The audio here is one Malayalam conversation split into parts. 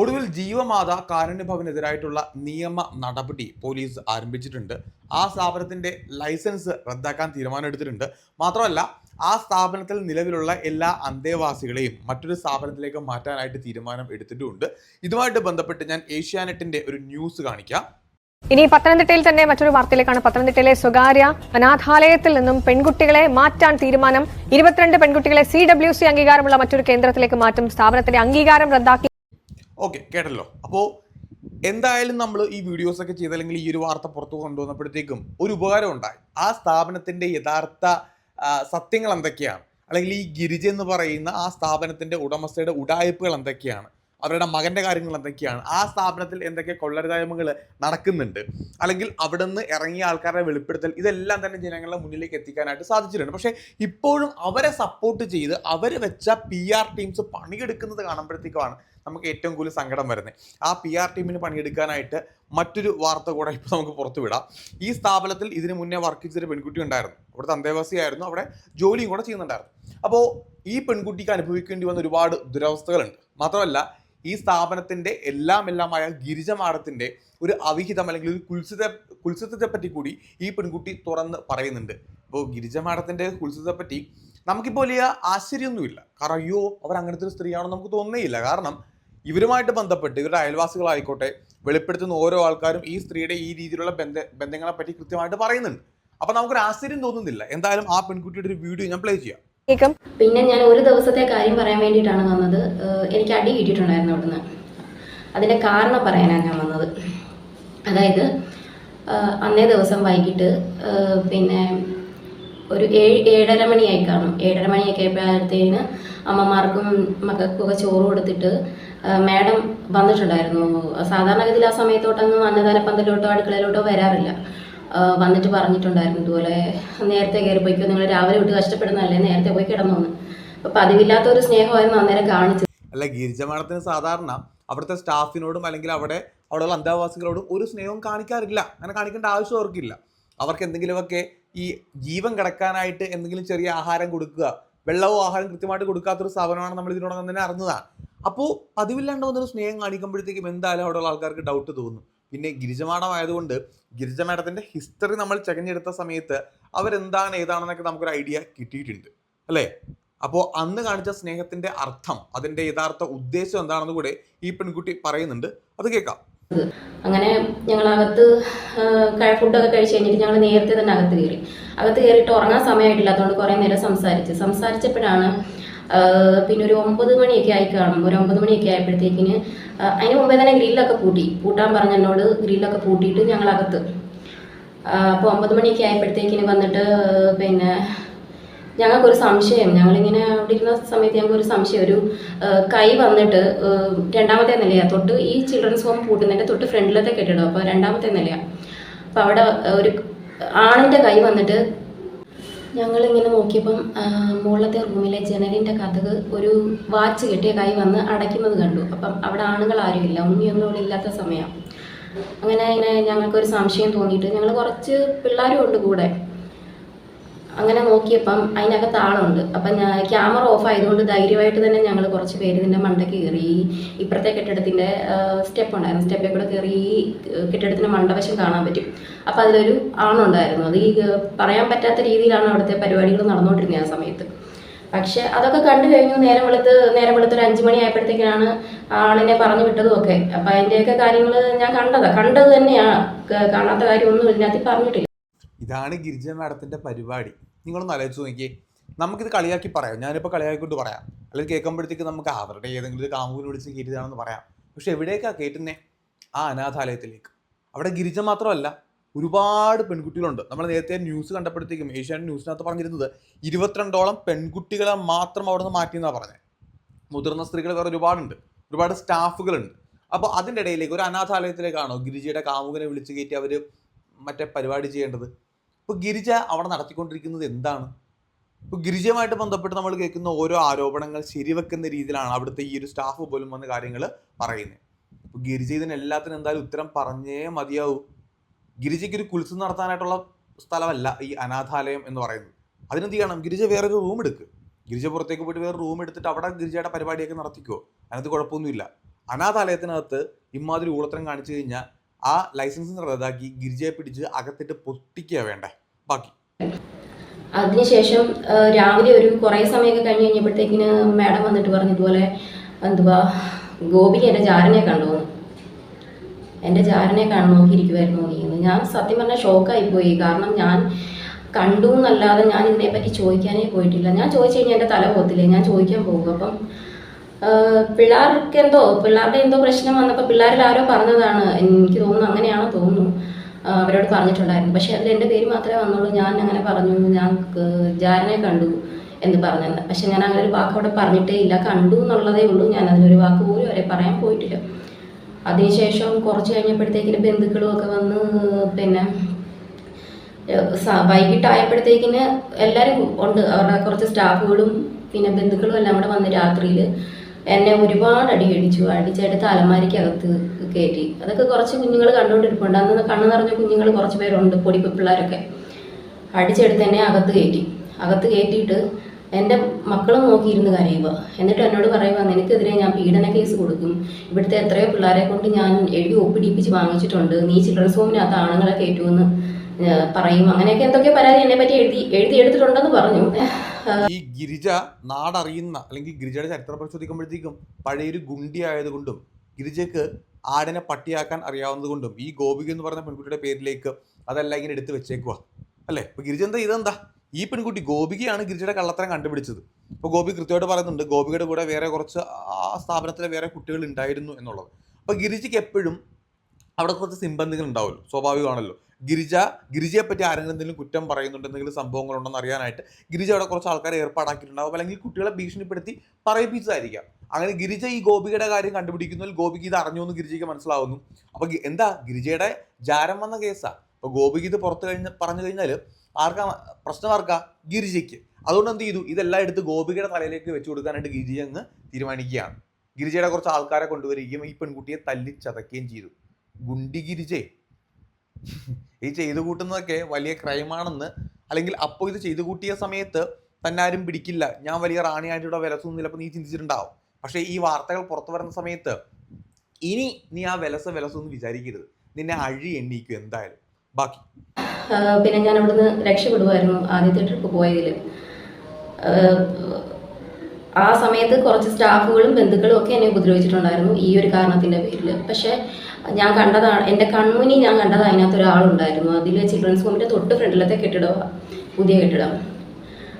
ഒടുവിൽ ജീവമാത കാരുണ്യഭവനെതിരായിട്ടുള്ള നിയമ നടപടി പോലീസ് ആരംഭിച്ചിട്ടുണ്ട്. ആ സ്ഥാപനത്തിന്റെ ലൈസൻസ് റദ്ദാക്കാൻ തീരുമാനമെടുത്തിട്ടുണ്ട്. മാത്രമല്ല ആ സ്ഥാപനത്തിൽ നിലവിലുള്ള എല്ലാ അന്തേവാസികളെയും മറ്റൊരു സ്ഥാപനത്തിലേക്ക് മാറ്റാനായിട്ട് തീരുമാനം എടുത്തിട്ടുമുണ്ട് ഇതുമായിട്ട് ബന്ധപ്പെട്ട് ഞാൻ ഏഷ്യാനെറ്റിന്റെ ഒരു ന്യൂസ് കാണിക്കാം. ഇനി പത്തനംതിട്ടയിൽ തന്നെ മറ്റൊരു വാർത്തയിലേക്കാണ്. പത്തനംതിട്ടയിലെ സ്വകാര്യ അനാഥാലയത്തിൽ നിന്നും പെൺകുട്ടികളെ മാറ്റാൻ തീരുമാനം. ഇരുപത്തിരണ്ട് പെൺകുട്ടികളെ സി ഡബ്ല്യു സി അംഗീകാരമുള്ള മറ്റൊരു കേന്ദ്രത്തിലേക്ക് മാറ്റും. സ്ഥാപനത്തിന്റെ അംഗീകാരം റദ്ദാക്കി ഓക്കെ കേട്ടല്ലോ. അപ്പോൾ എന്തായാലും നമ്മൾ ഈ വീഡിയോസ് ഒക്കെ ചെയ്ത് ഈ ഒരു വാർത്ത പുറത്തു കൊണ്ടുവന്നപ്പോഴത്തേക്കും ഒരു ഉപകാരം ഉണ്ടായി. ആ സ്ഥാപനത്തിന്റെ യഥാർത്ഥ സത്യങ്ങൾ എന്തൊക്കെയാണ്? അല്ലെങ്കിൽ ഈ ഗിരിജ എന്ന് പറയുന്ന ആ സ്ഥാപനത്തിന്റെ ഉടമസ്ഥയുടെ ഉടായ്പകൾ എന്തൊക്കെയാണ്? അവരുടെ മകന്റെ കാര്യങ്ങൾ എന്തൊക്കെയാണ്? ആ സ്ഥാപനത്തിൽ എന്തൊക്കെ കൊള്ളരുതായ്മകൾ നടക്കുന്നുണ്ട്? അല്ലെങ്കിൽ അവിടെ നിന്ന് ഇറങ്ങിയ ആൾക്കാരുടെ വെളിപ്പെടുത്തൽ ഇതെല്ലാം തന്നെ ജനങ്ങളുടെ മുന്നിലേക്ക് എത്തിക്കാനായിട്ട് സാധിച്ചിട്ടുണ്ട്. പക്ഷേ ഇപ്പോഴും അവരെ സപ്പോർട്ട് ചെയ്ത് അവർ വെച്ച പി ആർ ടീംസ് പണിയെടുക്കുന്നത് കാണുമ്പോഴത്തേക്കുമാണ് നമുക്ക് ഏറ്റവും കൂടുതൽ സങ്കടം വരുന്നത് ആ പി ആർ ടീമിന് പണിയെടുക്കാനായിട്ട് മറ്റൊരു വാർത്ത കൂടെ ഇപ്പോൾ നമുക്ക് പുറത്തു വിടാം. ഈ സ്ഥാപനത്തിൽ ഇതിന് മുന്നേ വർക്ക് ചെയ്തൊരു പെൺകുട്ടി ഉണ്ടായിരുന്നു. അവിടുത്തെ അന്തേവാസിയായിരുന്നു. അവിടെ ജോലിയും കൂടെ ചെയ്യുന്നുണ്ടായിരുന്നു. അപ്പോൾ ഈ പെൺകുട്ടിക്ക് അനുഭവിക്കേണ്ടി വന്ന ഒരുപാട് ദുരവസ്ഥകളുണ്ട്. മാത്രമല്ല ഈ സ്ഥാപനത്തിന്റെ എല്ലാം എല്ലാമായ ഗിരിജമാടത്തിന്റെ ഒരു അവിഹിതം അല്ലെങ്കിൽ ഒരു കുൽസിത കുൽസിതത്തെ പറ്റി കൂടി ഈ പെൺകുട്ടി തുറന്ന് പറയുന്നുണ്ട്. അപ്പോൾ ഗിരിജമാടത്തിന്റെ കുൽസിതത്തെ പറ്റി നമുക്കിപ്പോൾ വലിയ ആശ്ചര്യമൊന്നുമില്ല. കാരണം അയ്യോ അവർ അങ്ങനത്തെ ഒരു സ്ത്രീയാണെന്ന് നമുക്ക് തോന്നുന്നേയില്ല കാരണം ഇവരുമായിട്ട് ബന്ധപ്പെട്ട് ഇവരുടെ അയൽവാസികളായിക്കോട്ടെ വെളിപ്പെടുത്തുന്ന ഓരോ ആൾക്കാരും ഈ സ്ത്രീയുടെ ഈ രീതിയിലുള്ള ബന്ധ ബന്ധങ്ങളെ പറ്റി കൃത്യമായിട്ട് പറയുന്നുണ്ട്. അപ്പൊ നമുക്കൊരു ആശ്ചര്യം തോന്നുന്നില്ല. എന്തായാലും ആ പെൺകുട്ടിയുടെ ഒരു വീഡിയോ ഞാൻ പ്ലേ ചെയ്യാം. പിന്നെ ഞാൻ ഒരു ദിവസത്തെ കാര്യം പറയാൻ വേണ്ടിയിട്ടാണ് വന്നത്. എനിക്ക് അടി കിട്ടിയിട്ടുണ്ടായിരുന്നു അവിടുന്ന്. അതിന്റെ കാരണം പറയാനാണ് ഞാൻ വന്നത്. അതായത് അന്നേ ദിവസം വൈകിട്ട് പിന്നെ ഒരു ഏഴ് ഏഴര മണിയായി കാണും. ഏഴര മണിയൊക്കെ ആയപ്പോഴത്തേന് അമ്മമാർക്കും മക്കൾക്കൊക്കെ ചോറ് കൊടുത്തിട്ട് മാഡം വന്നിട്ടുണ്ടായിരുന്നു. സാധാരണഗതിയിൽ ആ സമയത്തോട്ടൊന്നും അന്നദാന പന്തലോട്ടോ അടുക്കളയിലോട്ടോ വരാറില്ല. വന്നിട്ട് പറഞ്ഞിട്ടുണ്ടായിരുന്നു ഇതുപോലെ നേരത്തെ കയറി പോയിക്കോ നിങ്ങൾ രാവിലെ വിട്ട് കഷ്ടപ്പെടുന്നതല്ലേ നേരത്തെ പോയി കിടന്നോന്ന്. അപ്പൊ പതിവില്ലാത്ത ഒരു സ്നേഹമായിരുന്നു അന്നേരം കാണിച്ചത്. അല്ല ഗിരിജ മാഡത്തിന് സാധാരണ അവിടുത്തെ സ്റ്റാഫിനോടും അല്ലെങ്കിൽ അവിടെ അവിടെയുള്ള അന്തേവാസികളോടും ഒരു സ്നേഹവും കാണിക്കാറില്ല. അങ്ങനെ കാണിക്കേണ്ട ആവശ്യം അവർക്കില്ല. അവർക്ക് എന്തെങ്കിലുമൊക്കെ ഈ ജീവൻ കിടക്കാനായിട്ട് എന്തെങ്കിലും ചെറിയ ആഹാരം കൊടുക്കുക വെള്ളവും ആഹാരം കൃത്യമായിട്ട് കൊടുക്കാത്തൊരു സ്ഥാപനമാണ് നമ്മൾ ഇതിനോടകം തന്നെ അറിഞ്ഞതാണ്. അപ്പോൾ പതിവില്ലാണ്ട് വന്നൊരു സ്നേഹം കാണിക്കുമ്പോഴത്തേക്കും എന്തായാലും അവിടെയുള്ള ആൾക്കാർക്ക് ഡൗട്ട് തോന്നും. പിന്നെ ഗിരിജമാടമായതുകൊണ്ട് ഗിരിജ ഹിസ്റ്ററി നമ്മൾ ചെകഞ്ഞെടുത്ത സമയത്ത് അവരെന്താണ് ഏതാണെന്നൊക്കെ നമുക്കൊരു ഐഡിയ കിട്ടിയിട്ടുണ്ട്. അല്ലേ? അപ്പോൾ അന്ന് കാണിച്ച സ്നേഹത്തിന്റെ അർത്ഥം അതിന്റെ യഥാർത്ഥ ഉദ്ദേശം എന്താണെന്ന് കൂടെ ഈ പെൺകുട്ടി പറയുന്നുണ്ട്. അത് കേൾക്കാം. അങ്ങനെ ഞങ്ങൾ അകത്ത് ഫുഡൊക്കെ കഴിച്ച് കഴിഞ്ഞിട്ട് ഞങ്ങൾ നേരത്തെ തന്നെ അകത്ത് കയറി. അകത്ത് കയറിയിട്ട് ഉറങ്ങാൻ സമയമായിട്ടില്ലാത്തതുകൊണ്ട് കുറേ നേരം സംസാരിച്ച്. സംസാരിച്ചപ്പോഴാണ് പിന്നെ ഒരു ഒമ്പത് മണിയൊക്കെ ആയി കാണും ഒരു ഒമ്പത് മണിയൊക്കെ ആയപ്പോഴത്തേക്കിന് അതിന് മുമ്പേ തന്നെ ഗ്രില്ലൊക്കെ പൂട്ടി. പൂട്ടാൻ പറഞ്ഞ എന്നോട് ഗ്രില്ലൊക്കെ പൂട്ടിയിട്ട് ഞങ്ങൾ അകത്ത് അപ്പോൾ ഒമ്പത് മണിയൊക്കെ ആയപ്പോഴത്തേക്കിന് വന്നിട്ട് പിന്നെ ഞങ്ങൾക്കൊരു സംശയം. ഞങ്ങളിങ്ങനെ അവിടെ ഇരുന്ന സമയത്ത് ഞങ്ങൾക്കൊരു സംശയം. ഒരു കൈ വന്നിട്ട് രണ്ടാമത്തെ നിലയാണ് തൊട്ട് ഈ ചിൽഡ്രൻസ് ഹോം പൂട്ടുന്നതിന്റെ തൊട്ട് ഫ്രണ്ടിലത്തെ കെട്ടിടം അപ്പോൾ രണ്ടാമത്തെ നിലയാണ് അപ്പോൾ അവിടെ ഒരു ആണിന്റെ കൈ വന്നിട്ട് ഞങ്ങളിങ്ങനെ നോക്കിയപ്പം മുകളിലത്തെ റൂമിലെ ജനലിന്റെ കഥക് ഒരു വാച്ച് കെട്ടിയ കൈ വന്ന് അടയ്ക്കുന്നത് കണ്ടു. അപ്പം അവിടെ ആണുങ്ങൾ ആരുമില്ല ഉണ്ണിയൊന്നും ഇവിടെ ഇല്ലാത്ത സമയം. അങ്ങനെ ഇങ്ങനെ ഞങ്ങൾക്കൊരു സംശയം തോന്നിയിട്ട് ഞങ്ങൾ കുറച്ച് പിള്ളേരും ഉണ്ട് കൂടെ. അങ്ങനെ നോക്കിയപ്പം അതിനകത്ത് ആളുണ്ട്. അപ്പം ഞാൻ ക്യാമറ ഓഫ് ആയതുകൊണ്ട് ധൈര്യമായിട്ട് തന്നെ ഞങ്ങൾ കുറച്ച് പേര് ഇതിന്റെ മണ്ടയ്ക്ക് കയറി. ഇപ്പുറത്തെ കെട്ടിടത്തിന്റെ സ്റ്റെപ്പ് ഉണ്ടായിരുന്നു. സ്റ്റെപ്പിൽ കൂടെ കയറി ഈ കെട്ടിടത്തിന്റെ മണ്ടവശം കാണാൻ പറ്റും. അപ്പം അതിലൊരു ആണുണ്ടായിരുന്നു അത് ഈ പറയാൻ പറ്റാത്ത രീതിയിലാണ് അവിടുത്തെ പരിപാടികൾ നടന്നുകൊണ്ടിരുന്നത് ആ സമയത്ത്. പക്ഷെ അതൊക്കെ കണ്ടു കഴിഞ്ഞു. നേരം വെളുത്ത് നേരം വെളുത്ത് ഒരു അഞ്ചു മണി ആയപ്പോഴത്തേക്കാണ് ആളിനെ പറഞ്ഞു വിട്ടതും ഒക്കെ. അപ്പം അതിന്റെയൊക്കെ കാര്യങ്ങൾ ഞാൻ കണ്ടതാണ് കണ്ടത് തന്നെയാണ് കാണാത്ത കാര്യമൊന്നും ഇതിനകത്ത് പറഞ്ഞിട്ടില്ല. ഇതാണ് ഗിരിജ മാഡത്തിന്റെ പരിപാടി. നിങ്ങളൊന്ന് ആലോചിച്ച് നോക്കിയേ. നമുക്കിത് കളിയാക്കി പറയാം. ഞാനിപ്പോൾ കളിയാക്കിക്കൊണ്ട് പറയാം. അല്ലെങ്കിൽ കേൾക്കുമ്പോഴത്തേക്ക് നമുക്ക് അവരുടെ ഏതെങ്കിലും ഒരു കാമുകിനെ വിളിച്ച് കയറ്റിയതാണെന്ന് പറയാം. പക്ഷെ എവിടേക്കാണ് കയറ്റുന്നേ? ആ അനാഥാലയത്തിലേക്ക്. അവിടെ ഗിരിജ മാത്രമല്ല ഒരുപാട് പെൺകുട്ടികളുണ്ട്. നമ്മൾ നേരത്തെ ന്യൂസ് കണ്ടപ്പോഴത്തേക്കും ഏഷ്യാനെറ്റ് ന്യൂസിനകത്ത് പറഞ്ഞിരുന്നത് ഇരുപത്തിരണ്ടോളം പെൺകുട്ടികളെ മാത്രം അവിടെ നിന്ന് മാറ്റിയെന്നാണ് പറഞ്ഞത് മുതിർന്ന സ്ത്രീകൾ വേറെ ഒരുപാടുണ്ട്. ഒരുപാട് സ്റ്റാഫുകളുണ്ട്. അപ്പോൾ അതിന്റെ ഇടയിലേക്ക് ഒരു അനാഥാലയത്തിലേക്കാണോ ഗിരിജയുടെ കാമുകനെ വിളിച്ച് കയറ്റി അവർ മറ്റേ പരിപാടി ചെയ്യേണ്ടത്? ഇപ്പോൾ ഗിരിജ അവിടെ നടത്തിക്കൊണ്ടിരിക്കുന്നത് എന്താണ്? ഇപ്പോൾ ഗിരിജയുമായിട്ട് ബന്ധപ്പെട്ട് നമ്മൾ കേൾക്കുന്ന ഓരോ ആരോപണങ്ങൾ ശരിവെക്കുന്ന രീതിയിലാണ് അവിടുത്തെ ഈ ഒരു സ്റ്റാഫ് പോലും വന്ന് കാര്യങ്ങൾ പറയുന്നത് ഇപ്പോൾ ഗിരിജ ഇതിന് എല്ലാത്തിനും എന്തായാലും ഉത്തരം പറഞ്ഞേ മതിയാവൂ. ഗിരിജയ്ക്ക് ഒരു കുൽസ് നടത്താനായിട്ടുള്ള സ്ഥലമല്ല ഈ അനാഥാലയം എന്ന് പറയുന്നത്. അതിനെന്ത് ചെയ്യണം? ഗിരിജ വേറൊരു റൂം എടുക്കുക ഗിരിജ പുറത്തേക്ക് പോയിട്ട് വേറെ റൂം എടുത്തിട്ട് അവിടെ ഗിരിജയുടെ പരിപാടിയൊക്കെ നടത്തിക്കോ. അതിനകത്ത് കുഴപ്പമൊന്നുമില്ല. അനാഥാലയത്തിനകത്ത് ഇമാതിരി ഊളത്തരം കാണിച്ചു കഴിഞ്ഞാൽ ആ ലൈസൻസ് റദ്ദാക്കി ഗിരിജയെ പിടിച്ച് അകത്തിട്ട് പൊട്ടിക്കുക വേണ്ടേ? ബാക്കി. അതിനുശേഷം രാവിലെ ഒരു കുറേ സമയമൊക്കെ കഴിഞ്ഞ് കഴിഞ്ഞപ്പോഴത്തേക്കിന് മാഡം വന്നിട്ട് പറഞ്ഞു ഇതുപോലെ എന്തുവാ ഗോപിക്ക് എന്റെ ജാരനെ കണ്ടു എന്റെ ജാരനെ കാണാൻ നോക്കിയിരിക്കുമായിരുന്നു നീ. എന്ന് ഞാൻ സത്യം പറഞ്ഞാൽ ഷോക്കായി പോയി. കാരണം ഞാൻ കണ്ടു എന്നല്ലാതെ ഞാൻ ഇതിനെപ്പറ്റി ചോദിക്കാനേ പോയിട്ടില്ല. ഞാൻ ചോദിച്ചു കഴിഞ്ഞാൽ എന്റെ തല പോകത്തില്ലേ? ഞാൻ ചോദിക്കാൻ പോകും. അപ്പം പിള്ളേർക്ക് എന്തോ പിള്ളേരുടെ എന്തോ പ്രശ്നം വന്നപ്പോൾ പിള്ളേരിൽ ആരോ പറഞ്ഞതാണ് എനിക്ക് തോന്നുന്നു അങ്ങനെയാണോ തോന്നുന്നു. അവരോട് പറഞ്ഞിട്ടുണ്ടായിരുന്നു. പക്ഷെ അതിൽ എന്റെ പേര് മാത്രമേ വന്നുള്ളൂ. ഞാൻ അങ്ങനെ പറഞ്ഞു. ഞാൻ ജാരനെ കണ്ടു എന്ന് പറഞ്ഞത്. പക്ഷെ ഞാൻ അങ്ങനെ ഒരു വാക്ക് അവിടെ പറഞ്ഞിട്ടേ ഇല്ല. കണ്ടു എന്നുള്ളതേ ഉള്ളൂ. ഞാൻ അതിലൊരു വാക്ക് പോലും അവരെ പറയാൻ പോയിട്ടില്ല. അതിനുശേഷം കുറച്ച് കഴിഞ്ഞപ്പോഴത്തേക്കിന് ബന്ധുക്കളും ഒക്കെ വന്ന് പിന്നെ വൈകിട്ടായപ്പോഴത്തേക്കിന് എല്ലാവരും ഉണ്ട്. അവരുടെ കുറച്ച് സ്റ്റാഫുകളും പിന്നെ ബന്ധുക്കളും എല്ലാം കൂടെ വന്ന് രാത്രിയിൽ എന്നെ ഒരുപാട് അടി അടിച്ചു അടിച്ചെടുത്ത് അലമാരിക്കകത്ത് കയറ്റി അതൊക്കെ കുറച്ച് കുഞ്ഞുങ്ങൾ കണ്ടുകൊണ്ടിരിപ്പുണ്ട്. അന്ന് കണ്ണു നിറഞ്ഞ കുഞ്ഞുങ്ങൾ കുറച്ച് പേരുണ്ട് പൊടി പിള്ളേരൊക്കെ. അടിച്ചെടുത്ത് എന്നെ അകത്ത് കയറ്റി അകത്ത് കയറ്റിയിട്ട് എന്റെ മക്കളും നോക്കിയിരുന്ന് കരയുക. എന്നിട്ട് എന്നോട് പറയുക നിനക്കെതിരെ ഞാൻ പീഡന കേസ് കൊടുക്കും. ഇവിടുത്തെ എത്രയോ പിള്ളേരെ കൊണ്ട് ഞാൻ എഴുതി ഒപ്പിടിപ്പിച്ച് വാങ്ങിച്ചിട്ടുണ്ട്. നീ ചിൽഡ്രൻസ് ഹോമിനകത്ത് ആണുങ്ങളെ കയറ്റുമെന്ന്. പറയും. അങ്ങനെയൊക്കെ എന്തൊക്കെ പരാതി എന്നെ പറ്റി എഴുതി എഴുതി എടുത്തിട്ടുണ്ടെന്ന് പറഞ്ഞു. ഈ ഗിരിജ നാടറിയുന്ന അല്ലെങ്കിൽ ഗിരിജയുടെ ചരിത്രം പരിശോധിക്കുമ്പോഴത്തേക്കും പഴയൊരു ഗുണ്ടി ആയതുകൊണ്ടും ഗിരിജയ്ക്ക് ആടിനെ പട്ടിയാക്കാൻ അറിയാവുന്നതുകൊണ്ടും ഈ ഗോപിക എന്ന് പറഞ്ഞ പെൺകുട്ടിയുടെ പേരിലേക്ക് അതെല്ലാം ഇങ്ങനെ എടുത്തു വെച്ചേക്കുക അല്ലേ? ഇപ്പൊ ഗിരിജ എന്താ ഇതെന്താ ഈ പെൺകുട്ടി ഗോപികയാണ് ഗിരിജയുടെ കള്ളത്തരം കണ്ടുപിടിച്ചത്. ഇപ്പോൾ ഗോപി കൃത്യമായിട്ട് പറയുന്നുണ്ട് ഗോപികയുടെ കൂടെ വേറെ കുറച്ച് ആ സ്ഥാപനത്തിലെ വേറെ കുട്ടികൾ ഉണ്ടായിരുന്നു എന്നുള്ളത്. അപ്പോൾ ഗിരിജയ്ക്ക് എപ്പോഴും അവിടെ കുറച്ച് സിംബന്ധികൾ ഉണ്ടാവുമല്ലോ. സ്വാഭാവികമാണല്ലോ. ഗിരിജ ഗിരിജയെ പറ്റി ആരെങ്കിലും എന്തെങ്കിലും കുറ്റം പറയുന്നുണ്ട് എന്തെങ്കിലും സംഭവങ്ങളുണ്ടെന്ന് അറിയാനായിട്ട് ഗിരിജ അവിടെ കുറച്ച് ആൾക്കാരെ ഏർപ്പാടാക്കിയിട്ടുണ്ടാവും. അല്ലെങ്കിൽ കുട്ടികളെ ഭീഷണിപ്പെടുത്തി പറയിപ്പിച്ചതായിരിക്കാം. അങ്ങനെ ഗിരിജ ഈ ഗോപികയുടെ കാര്യം കണ്ടുപിടിക്കുന്നതിൽ ഗോപിക്ക് ഇത് അറിഞ്ഞു എന്ന് ഗിരിജയ്ക്ക് മനസ്സിലാവുന്നു. അപ്പൊ എന്താ? ഗിരിജയുടെ ജാരം വന്ന കേസാ. അപ്പോൾ ഗോപിക്ക് ഇത് പുറത്ത് കഴിഞ്ഞ പറഞ്ഞു കഴിഞ്ഞാൽ ആർക്കാ പ്രശ്നം ആർക്കാ? ഗിരിജയ്ക്ക്. അതുകൊണ്ട് എന്ത് ചെയ്തു? ഇതെല്ലാം എടുത്ത് ഗോപികയുടെ തലയിലേക്ക് വെച്ചു കൊടുക്കാനായിട്ട് ഗിരിജ അങ്ങ് തീരുമാനിക്കുകയാണ്. ഗിരിജയുടെ കുറച്ച് ആൾക്കാരെ കൊണ്ടുവരികയും ഈ പെൺകുട്ടിയെ തല്ലി ചതക്കുകയും ചെയ്തു. ഗുണ്ടി ഗിരിജയെ ഈ ചെയ്തു കൂട്ടുന്നതൊക്കെ വലിയ ക്രൈമാണെന്ന് അല്ലെങ്കിൽ അപ്പോൾ ഇത് ചെയ്തു കൂട്ടിയ സമയത്ത് തന്നെ ആരും പിടിക്കില്ല. ഞാൻ വലിയ റാണിയായിട്ട് വിലസൊന്നും ചിലപ്പോൾ നീ ചിന്തിച്ചിട്ടുണ്ടാവും. പക്ഷേ ഈ വാർത്തകൾ പുറത്തു വരുന്ന സമയത്ത് ഇനി നീ ആ വിലസ വിലസൊന്നും വിചാരിക്കരുത്. നിന്നെ അഴി എണ്ണീക്കും എന്തായാലും. ബാക്കി. പിന്നെ ഞാൻ അവിടുന്ന് രക്ഷപ്പെടുമായിരുന്നു ആദ്യത്തെ ട്രിപ്പ് പോയതിൽ ആ സമയത്ത് കുറച്ച് സ്റ്റാഫുകളും ബന്ധുക്കളും ഒക്കെ എന്നെ ഉപദ്രവിച്ചിട്ടുണ്ടായിരുന്നു ഈ ഒരു കാരണത്തിന്റെ പേരിൽ പക്ഷേ ഞാൻ കണ്ടതാണ് എന്റെ കൺമുനി ഞാൻ കണ്ടത് അതിനകത്ത് ഒരാളുണ്ടായിരുന്നു. അതിൽ ചിൽഡ്രൻസ് ഹോമിന്റെ തൊട്ട് ഫ്രണ്ടിലത്തെ കെട്ടിടമാണ് പുതിയ കെട്ടിടം.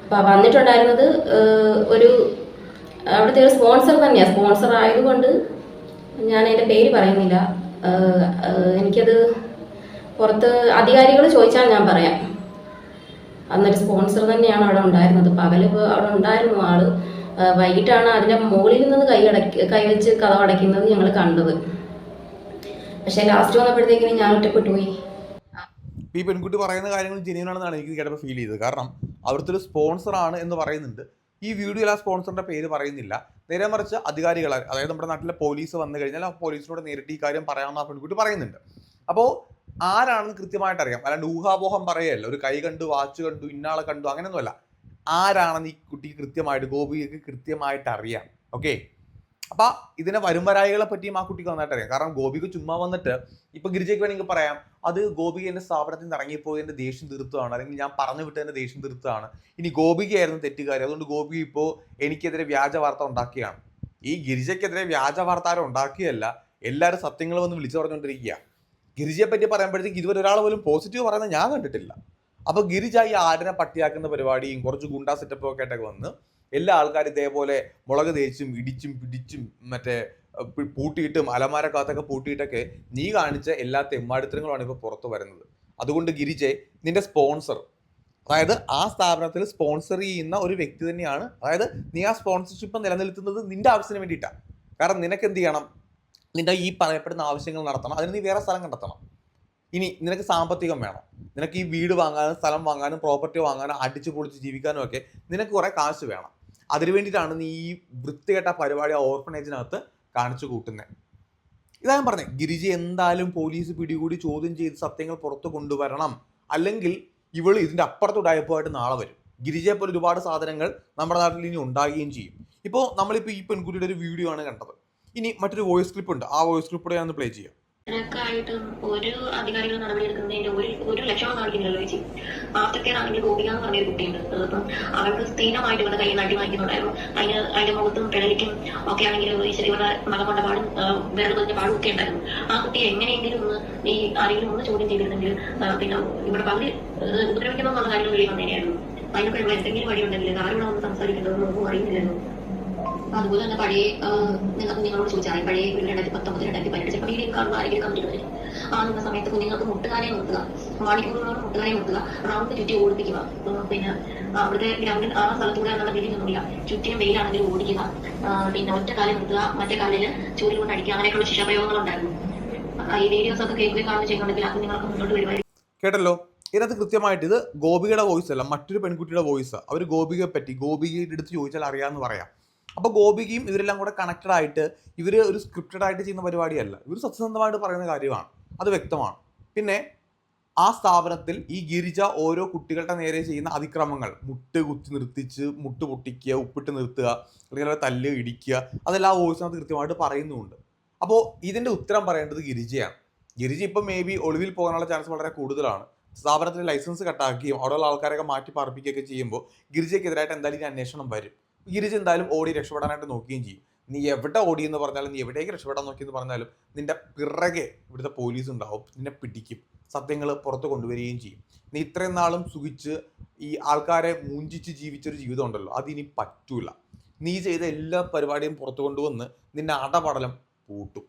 അപ്പോൾ വന്നിട്ടുണ്ടായിരുന്നത് ഒരു അവിടുത്തെ ഒരു സ്പോൺസർ തന്നെയാണ് സ്പോൺസർ ആയതുകൊണ്ട് ഞാൻ എന്റെ പേര് പറയുന്നില്ല. എനിക്കത് പുറത്ത് അധികാരികൾ ചോദിച്ചാൽ ഞാൻ പറയാം. അന്നൊരു സ്പോൺസർ തന്നെയാണ് അവിടെ ഉണ്ടായിരുന്നത്. പകൽ അവിടെ ഉണ്ടായിരുന്നു ആൾ. വൈകിട്ടാണ് അതിന്റെ മുകളിൽ നിന്ന് കൈ അടക്കി കൈവച്ച് കഥ അടയ്ക്കുന്നത് ഞങ്ങൾ കണ്ടത്. പക്ഷേ ലാസ്റ്റ് വന്നപ്പോഴത്തേക്കിനും ഞാൻ ഒറ്റപ്പെട്ടു പോയി ഈ പെൺകുട്ടി പറയുന്ന കാര്യങ്ങൾ ജെന്യൂൻ ആണെന്നാണ് എനിക്ക് കേട്ടപ്പോൾ ഫീൽ ചെയ്തത്. കാരണം അവിടുത്തെ ഒരു സ്പോൺസർ ആണ് എന്ന് പറയുന്നുണ്ട്. ഈ വീഡിയോയിൽ ആ സ്പോൺസറിന്റെ പേര് പറയുന്നില്ല. നേരെ മറിച്ച് അധികാരികൾ അതായത് നമ്മുടെ നാട്ടിലെ പോലീസ് വന്നു കഴിഞ്ഞാൽ ആ പോലീസിനോട് നേരിട്ട് ഈ കാര്യം പറയാമെന്ന് ആ പെൺകുട്ടി പറയുന്നുണ്ട്. അപ്പോൾ ആരാണെന്ന് കൃത്യമായിട്ട് അറിയാം അല്ലാണ്ട് ഊഹാപോഹം പറയല്ല ഒരു കൈ കണ്ടു വാച്ച് കണ്ടു ഇന്നാളെ കണ്ടു അങ്ങനെയൊന്നുമല്ല. ആരാണെന്ന് ഈ കുട്ടിക്ക് കൃത്യമായിട്ട് ഗോപിക്ക് കൃത്യമായിട്ട് അറിയാം. ഓക്കെ അപ്പൊ ഇതിനെ വരുംവരായികളെ പറ്റിയും ആ കുട്ടിക്ക് നന്നായിട്ട് അറിയാം. കാരണം ഗോപിക്ക് ചുമ്മാ വന്നിട്ട് ഇപ്പൊ ഗിരിജയ്ക്ക് വേണമെങ്കിൽ പറയാം അത് ഗോപിക എന്റെ സ്ഥാപനത്തിൽ നിന്ന് ഇറങ്ങിപ്പോയി എന്റെ ദേഷ്യം തീർത്തതാണ് അല്ലെങ്കിൽ ഞാൻ പറഞ്ഞു വിട്ട് എന്റെ ദേഷ്യം തീർത്തതാണ് ഇനി ഗോപികയായിരുന്നു തെറ്റുകാരി. അതുകൊണ്ട് ഗോപി ഇപ്പോൾ എനിക്കെതിരെ വ്യാജ വാർത്ത ഉണ്ടാക്കിയാണ് ഈ ഗിരിജയ്ക്കെതിരെ വ്യാജ വാർത്ത ആരും ഉണ്ടാക്കിയല്ല എല്ലാവരും സത്യങ്ങൾ വന്ന് വിളിച്ചു പറഞ്ഞുകൊണ്ടിരിക്കുക ഗിരിജയെ പറ്റി പറയുമ്പോഴത്തേക്ക് ഇതുവരെ ഒരാൾ പോലും പോസിറ്റീവ് പറയുന്നത് ഞാൻ കണ്ടിട്ടില്ല. അപ്പൊ ഗിരിജ ഈ ആടിനെ പട്ടിയാക്കുന്ന പരിപാടിയും കുറച്ച് ഗുണ്ടാ സെറ്റപ്പ് ഒക്കെ ആയിട്ടൊക്കെ വന്ന് എല്ലാ ആൾക്കാരും ഇതേപോലെ മുളക് തേച്ചും ഇടിച്ചും പിടിച്ചും മറ്റേ പൂട്ടിയിട്ടും അലമാരക്കകത്തൊക്കെ പൂട്ടിയിട്ടൊക്കെ നീ കാണിച്ച എല്ലാ തെമ്മാടിത്തരങ്ങളുമാണ് ഇപ്പോൾ പുറത്തു വരുന്നത്. അതുകൊണ്ട് ഗിരിജെ നിന്റെ സ്പോൺസർ അതായത് ആ സ്ഥാപനത്തിൽ സ്പോൺസർ ചെയ്യുന്ന ഒരു വ്യക്തി തന്നെയാണ് അതായത് നീ ആ സ്പോൺസർഷിപ്പ് നിലനിർത്തുന്നത് നിന്റെ ആവശ്യത്തിന് വേണ്ടിയിട്ടാണ് കാരണം നിനക്ക് എന്ത് ചെയ്യണം? നിന്റെ ഈ പറയപ്പെടുന്ന ആവശ്യങ്ങൾ നടത്തണം. അതിന് നീ വേറെ സ്ഥലം കണ്ടെത്തണം. ഇനി നിനക്ക് സാമ്പത്തികം വേണം. നിനക്ക് ഈ വീട് വാങ്ങാനും സ്ഥലം വാങ്ങാനും പ്രോപ്പർട്ടി വാങ്ങാനും അടിച്ചു പൊളിച്ച് ജീവിക്കാനും ഒക്കെ നിനക്ക് കുറേ കാശ് വേണം. അതിനു വേണ്ടിയിട്ടാണ് നീ ഈ വൃത്തികെട്ട പരിപാടി ആ ഓർഫനേജിനകത്ത് കാണിച്ചു കൂട്ടുന്നത് ഇതാ ഞാൻ പറഞ്ഞത് ഗിരിജ എന്തായാലും പോലീസ് പിടികൂടി ചോദ്യം ചെയ്ത് സത്യങ്ങൾ പുറത്തു കൊണ്ടുവരണം. അല്ലെങ്കിൽ ഇവൾ ഇതിന്റെ അപ്പുറത്തുണ്ടായപ്പോയിട്ട് നാളെ വരും. ഗിരിജയെ പോലെ ഒരുപാട് സാധനങ്ങൾ നമ്മുടെ നാട്ടിൽ ഇനി ഉണ്ടാകുകയും ചെയ്യും. ഇപ്പോൾ നമ്മളിപ്പോൾ ഈ പെൺകുട്ടിയുടെ ഒരു വീഡിയോ ആണ് കണ്ടത്. ഇനി മറ്റൊരു വോയിസ് ക്ലിപ്പ് ഉണ്ട്. ആ വോയിസ് ക്ലിപ്പ് കൂടെ ഞാൻ പ്ലേ ചെയ്യാം. ഇതിനൊക്കെയായിട്ടും ഒരു അധികാരികൾ നടപടി എടുക്കുന്നതിന്റെ ഒരു ഒരു ലക്ഷണം കാണിക്കുന്നില്ലല്ലോ ചേച്ചി. ആഫ്റ്റർകെയർ ഗോപിക എന്ന് പറഞ്ഞൊരു കുട്ടിയുണ്ട്. അപ്പം അവൾക്ക് സ്ഥിരമായിട്ട് ഇവരുടെ കയ്യിൽ നടി വാങ്ങിക്കുന്നുണ്ടായിരുന്നു അതിന് അതിന്റെ മുഖത്തും പിഴലിക്കും ഒക്കെ ആണെങ്കിൽ ഇവരുടെ മകം കൊണ്ട പാടും വേറെ പറഞ്ഞ പാടും ഒക്കെ ഉണ്ടായിരുന്നു. ആ കുട്ടിയെ എങ്ങനെയെങ്കിലും ഒന്ന് ഈ ആരെങ്കിലും ഒന്ന് ചോദ്യം ചെയ്തിരുന്നെങ്കിൽ പിന്നെ ഇവിടെ പകുതി ഉപദ്രവിക്കണം എന്നുള്ള കാര്യം വെളിയിൽ വന്നേനെയായിരുന്നു. അതിനൊക്കെ എന്തെങ്കിലും വഴിയുണ്ടെങ്കിൽ ആരോട് ഒന്ന് സംസാരിക്കേണ്ടതെന്ന് ഒന്നും അറിയുന്നില്ലല്ലോ. അതുപോലെ തന്നെ പഴയ നിങ്ങൾ നിങ്ങളോട് ചോദിച്ചാൽ പഴയ ഒരു രണ്ടായിരത്തി പത്തൊമ്പത് രണ്ടായിരത്തി പതിനെട്ട് ചിലപ്പോൾ വീഡിയോ കാണുന്ന ആരെങ്കിലും കണ്ടിട്ട് ആ നിന്ന സമയത്ത് കുഞ്ഞുങ്ങൾക്ക് മുട്ടുകാരെ നിർത്തുക മണിക്കൂറുകളോട് മുട്ടുകാരെ നിർത്തുക റൗണ്ട് ചുറ്റി ഓടിപ്പിക്കുക. പിന്നെ അവിടുത്തെ ഗ്രൗണ്ടിൽ ആ സ്ഥലത്തൂടെ എന്നുള്ള വീഡിയോ ഒന്നുമില്ല. ചുറ്റിനും വെയിലാണെങ്കിൽ ഓടിക്കുക. പിന്നെ ഒറ്റ കാലം നിർത്തുക മറ്റേ കാലിൽ ചൂരി കൊണ്ട് അടിക്കുക അങ്ങനെയൊക്കെയുള്ള ശിക്ഷാപ്രയോഗങ്ങൾ ഉണ്ടായിരുന്നു. ഈ വീഡിയോസ് ഒക്കെ കേൾക്കുകയും കാണുകയും ചെയ്യുന്നുണ്ടെങ്കിൽ അത് നിങ്ങൾക്ക് മുന്നോട്ട് വരുമായിരിക്കും കേട്ടല്ലോ? ഇതിനകത്ത് കൃത്യമായിട്ട് ഇത് ഗോപികയുടെ വോയിസ് അല്ല മറ്റൊരു പെൺകുട്ടിയുടെ വോയിസ് അവർ ഗോപികയെ പറ്റി ഗോപികയുടെ അടുത്ത് ചോദിച്ചാൽ അറിയാമെന്ന് പറയാം. അപ്പോൾ ഗോപികയും ഇവരെല്ലാം കൂടെ കണക്റ്റഡ് ആയിട്ട് ഇവർ ഒരു സ്ക്രിപ്റ്റഡ് ആയിട്ട് ചെയ്യുന്ന പരിപാടിയല്ല. ഇവർ സത്യസന്ധമായിട്ട് പറയുന്ന കാര്യമാണ്. അത് വ്യക്തമാണ്. പിന്നെ ആ സ്ഥാപനത്തിൽ ഈ ഗിരിജ ഓരോ കുട്ടികളുടെ നേരെ ചെയ്യുന്ന അതിക്രമങ്ങൾ. മുട്ട് കുത്തി നിർത്തിച്ച് മുട്ട് പൊട്ടിക്കുക ഉപ്പിട്ട് നിർത്തുക അല്ലെങ്കിൽ തല്ല് ഇടിക്കുക അതെല്ലാം വോയിസിനകത്ത് കൃത്യമായിട്ട് പറയുന്നുമുണ്ട് അപ്പോൾ ഇതിന്റെ ഉത്തരം പറയേണ്ടത് ഗിരിജയാണ്. ഗിരിജ ഇപ്പം മേ ബി ഒളിവിൽ പോകാനുള്ള ചാൻസ് വളരെ കൂടുതലാണ്. സ്ഥാപനത്തിന് ലൈസൻസ് കട്ടാക്കുകയും അവിടെയുള്ള ആൾക്കാരൊക്കെ മാറ്റി പാർപ്പിക്കുകയൊക്കെ ചെയ്യുമ്പോൾ ഗിരിജയ്ക്കെതിരായിട്ട് എന്തായാലും അന്വേഷണം വരും. ഗിരിജ എന്തായാലും ഓടി രക്ഷപ്പെടാനായിട്ട് നോക്കുകയും ചെയ്യും. നീ എവിടെ ഓടി എന്ന് പറഞ്ഞാലും നീ എവിടേക്ക് രക്ഷപ്പെടാൻ നോക്കി എന്ന് പറഞ്ഞാലും നിന്റെ പിറകെ ഇവിടുത്തെ പോലീസ് ഉണ്ടാവും നിന്നെ പിടിക്കും സത്യങ്ങൾ പുറത്ത് കൊണ്ടുവരികയും ചെയ്യും. നീ ഇത്രയും നാളും സുഖിച്ച് ഈ ആൾക്കാരെ മൂഞ്ചിച്ച് ജീവിച്ചൊരു ജീവിതം ഉണ്ടല്ലോ അതിനി പറ്റൂല. നീ ചെയ്ത എല്ലാ പരിപാടിയും പുറത്തു കൊണ്ടുവന്ന് നിന്നെ അടപടലം പൂട്ടും.